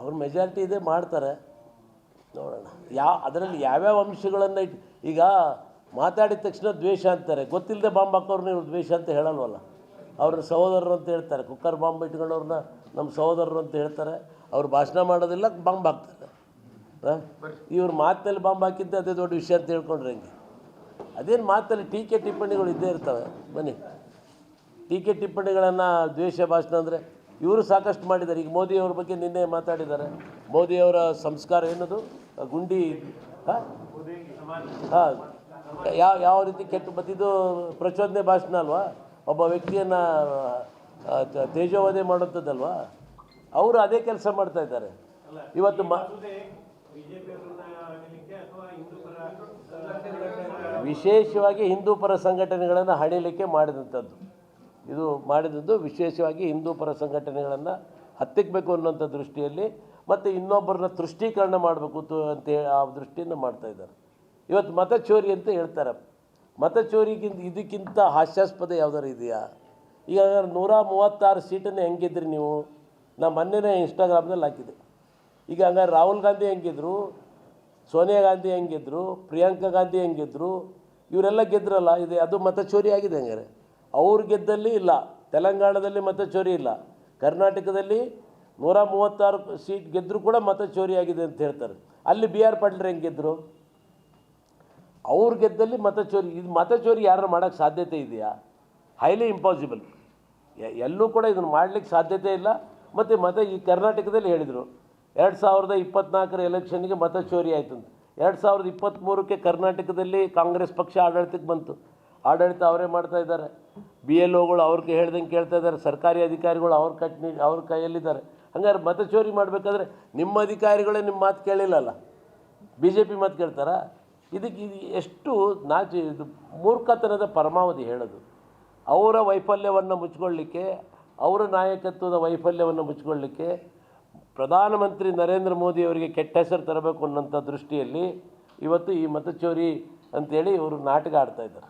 ಅವ್ರ ಮೆಜಾರಿಟಿ ಇದೆ ಮಾಡ್ತಾರೆ. ನೋಡೋಣ. ಯಾವ ಅದರಲ್ಲಿ ಯಾವ್ಯಾವ ಅಂಶಗಳನ್ನು ಈಗ ಮಾತಾಡಿದ ತಕ್ಷಣ ದ್ವೇಷ ಅಂತಾರೆ. ಗೊತ್ತಿಲ್ಲದೆ ಬಾಂಬ್ ಹಾಕೋರ್ನ ಇವ್ರು ದ್ವೇಷ ಅಂತ ಹೇಳಲ್ವಲ್ಲ? ಅವ್ರ ಸಹೋದರರು ಅಂತ ಹೇಳ್ತಾರೆ. ಕುಕ್ಕರ್ ಬಾಂಬ್ ಇಟ್ಕೊಂಡವ್ರನ್ನ ನಮ್ಮ ಸಹೋದರರು ಅಂತ ಹೇಳ್ತಾರೆ. ಅವ್ರು ಭಾಷಣ ಮಾಡೋದಿಲ್ಲ, ಬಾಂಬ್ ಹಾಕ್ತಾರೆ. ಇವ್ರು ಮಾತಲ್ಲಿ ಬಾಂಬ್ ಹಾಕಿದ್ದೆ, ಅದೇ ದೊಡ್ಡ ವಿಷಯ ಅಂತ ಹೇಳ್ಕೊಂಡ್ರೆ ಹೆಂಗೆ? ಅದೇನು ಮಾತಲ್ಲಿ ಟೀಕೆ ಟಿಪ್ಪಣಿಗಳು ಇದ್ದೇ ಇರ್ತವೆ. ಬನ್ನಿ. ಟೀಕೆ ಟಿಪ್ಪಣಿಗಳನ್ನು ದ್ವೇಷ ಭಾಷಣ ಅಂದರೆ ಇವರು ಸಾಕಷ್ಟು ಮಾಡಿದ್ದಾರೆ. ಈಗ ಮೋದಿಯವ್ರ ಬಗ್ಗೆ ನಿನ್ನೆ ಮಾತಾಡಿದ್ದಾರೆ. ಮೋದಿಯವರ ಸಂಸ್ಕಾರ ಏನದು? ಗುಂಡಿ, ಹಾಂ? ಯಾವ ಯಾವ ರೀತಿ ಕೆಟ್ಟ ಮತ್ತಿದ್ದು ಪ್ರಚೋದನೆ ಭಾಷಣ ಅಲ್ವಾ? ಒಬ್ಬ ವ್ಯಕ್ತಿಯನ್ನು ತೇಜೋವಧೆ ಮಾಡುವಂಥದ್ದಲ್ವಾ? ಅವರು ಅದೇ ಕೆಲಸ ಮಾಡ್ತಾ ಇದ್ದಾರೆ. ಇವತ್ತು ಮ ವಿಶೇಷವಾಗಿ ಹಿಂದೂ ಪರ ಸಂಘಟನೆಗಳನ್ನು ಹಣಿಲಿಕ್ಕೆ ಮಾಡಿದಂಥದ್ದು. ಇದು ಮಾಡಿದದ್ದು ವಿಶೇಷವಾಗಿ ಹಿಂದೂ ಪರ ಸಂಘಟನೆಗಳನ್ನು ಹತ್ತಿಕ್ಕಬೇಕು ಅನ್ನೋಂಥ ದೃಷ್ಟಿಯಲ್ಲಿ ಮತ್ತು ಇನ್ನೊಬ್ಬರನ್ನ ತುಷ್ಟೀಕರಣ ಮಾಡಬೇಕು ಅಂತ ಆ ದೃಷ್ಟಿಯಿಂದ ಮಾಡ್ತಾ ಇದ್ದಾರೆ. ಇವತ್ತು ಮತ ಚೋರಿ ಅಂತ ಹೇಳ್ತಾರೆ. ಮತ ಚೋರಿಗಿಂತ ಇದಕ್ಕಿಂತ ಹಾಸ್ಯಾಸ್ಪದ ಯಾವ್ದಾರು ಇದೆಯಾ? ಈಗ ನೂರ ಮೂವತ್ತಾರು ಸೀಟನ್ನು ಹೆಂಗಿದ್ರಿ ನೀವು? ನಾ ಮೊನ್ನೆನೇ ಇನ್ಸ್ಟಾಗ್ರಾಮ್ನಲ್ಲಿ ಹಾಕಿದೆ ಈಗ ಹಂಗಾರೆ ರಾಹುಲ್ ಗಾಂಧಿ ಹೆಂಗಿದ್ರು? ಸೋನಿಯಾ ಗಾಂಧಿ ಹೆಂಗಿದ್ರು? ಪ್ರಿಯಾಂಕಾ ಗಾಂಧಿ ಹೆಂಗಿದ್ರು? ಇವರೆಲ್ಲ ಗೆದ್ರಲ್ಲ, ಇದು ಅದು ಮತ ಚೋರಿ ಆಗಿದೆ ಹಂಗಾರೆ. ಅವ್ರು ಗೆದ್ದಲ್ಲಿ ಇಲ್ಲ. ತೆಲಂಗಾಣದಲ್ಲಿ ಮತ ಚೋರಿ ಇಲ್ಲ. ಕರ್ನಾಟಕದಲ್ಲಿ ನೂರ ಮೂವತ್ತಾರು ಸೀಟ್ ಗೆದ್ದರೂ ಕೂಡ ಮತ ಚೋರಿ ಆಗಿದೆ ಅಂತ ಹೇಳ್ತಾರೆ. ಅಲ್ಲಿ ಬಿ ಆರ್ ಪಾಟೀಲ್ ಹೆಂಗೆ ಗೆದ್ದರು ಅವ್ರು ಗೆದ್ದಲ್ಲಿ ಮತ ಚೋರಿ, ಇದು ಮತ ಚೋರಿ ಯಾರು ಮಾಡೋಕ್ಕೆ ಸಾಧ್ಯತೆ ಇದೆಯಾ? ಹೈಲಿ ಇಂಪಾಸಿಬಲ್ ಎಲ್ಲೂ ಕೂಡ ಇದನ್ನು ಮಾಡಲಿಕ್ಕೆ ಸಾಧ್ಯತೆ ಇಲ್ಲ. ಮತ್ತು ಮತ ಈ ಕರ್ನಾಟಕದಲ್ಲಿ ಹೇಳಿದರು, ಎರಡು ಸಾವಿರದ ಇಪ್ಪತ್ನಾಲ್ಕರ ಎಲೆಕ್ಷನ್ಗೆ ಮತ ಚೋರಿ ಆಯಿತು ಅಂತ. ಎರಡು ಸಾವಿರದ ಇಪ್ಪತ್ತ್ಮೂರಕ್ಕೆ ಕರ್ನಾಟಕದಲ್ಲಿ ಕಾಂಗ್ರೆಸ್ ಪಕ್ಷ ಆಡಳಿತಕ್ಕೆ ಬಂತು. ಆಡಳಿತ ಅವರೇ ಮಾಡ್ತಾ ಇದ್ದಾರೆ. ಬಿ ಎಲ್ ಒಗಳು ಅವ್ರಿಗೆ ಹೇಳ್ದಂಗೆ ಕೇಳ್ತಾ ಇದ್ದಾರೆ, ಸರ್ಕಾರಿ ಅಧಿಕಾರಿಗಳು ಅವ್ರ ಕಟ್ನಿ, ಅವ್ರ ಕೈಯಲ್ಲಿದ್ದಾರೆ. ಹಂಗಾರೆ ಮತ ಚೋರಿ ಮಾಡಬೇಕಾದ್ರೆ ನಿಮ್ಮ ಅಧಿಕಾರಿಗಳೇ ನಿಮ್ಮ ಮಾತು ಕೇಳಿಲ್ಲಲ್ಲ? ಬಿ ಜೆ ಪಿ ಮಾತು ಕೇಳ್ತಾರಾ? ಇದಕ್ಕೆ ಇದು ಎಷ್ಟು ನಾಚಿ, ಇದು ಮೂರ್ಖತನದ ಪರಮಾವಧಿ ಹೇಳೋದು. ಅವರ ವೈಫಲ್ಯವನ್ನು ಮುಚ್ಕೊಳ್ಳಿಕ್ಕೆ, ಅವರ ನಾಯಕತ್ವದ ವೈಫಲ್ಯವನ್ನು ಮುಚ್ಕೊಳ್ಳಿಕ್ಕೆ ಪ್ರಧಾನಮಂತ್ರಿ ನರೇಂದ್ರ ಮೋದಿ ಅವರಿಗೆ ಕೆಟ್ಟ ಹೆಸರು ತರಬೇಕು ಅನ್ನೋಂಥ ದೃಷ್ಟಿಯಲ್ಲಿ ಇವತ್ತು ಈ ಮತಚೋರಿ ಅಂತೇಳಿ ಇವರು ನಾಟಕ ಆಡ್ತಾ ಇದ್ದಾರೆ.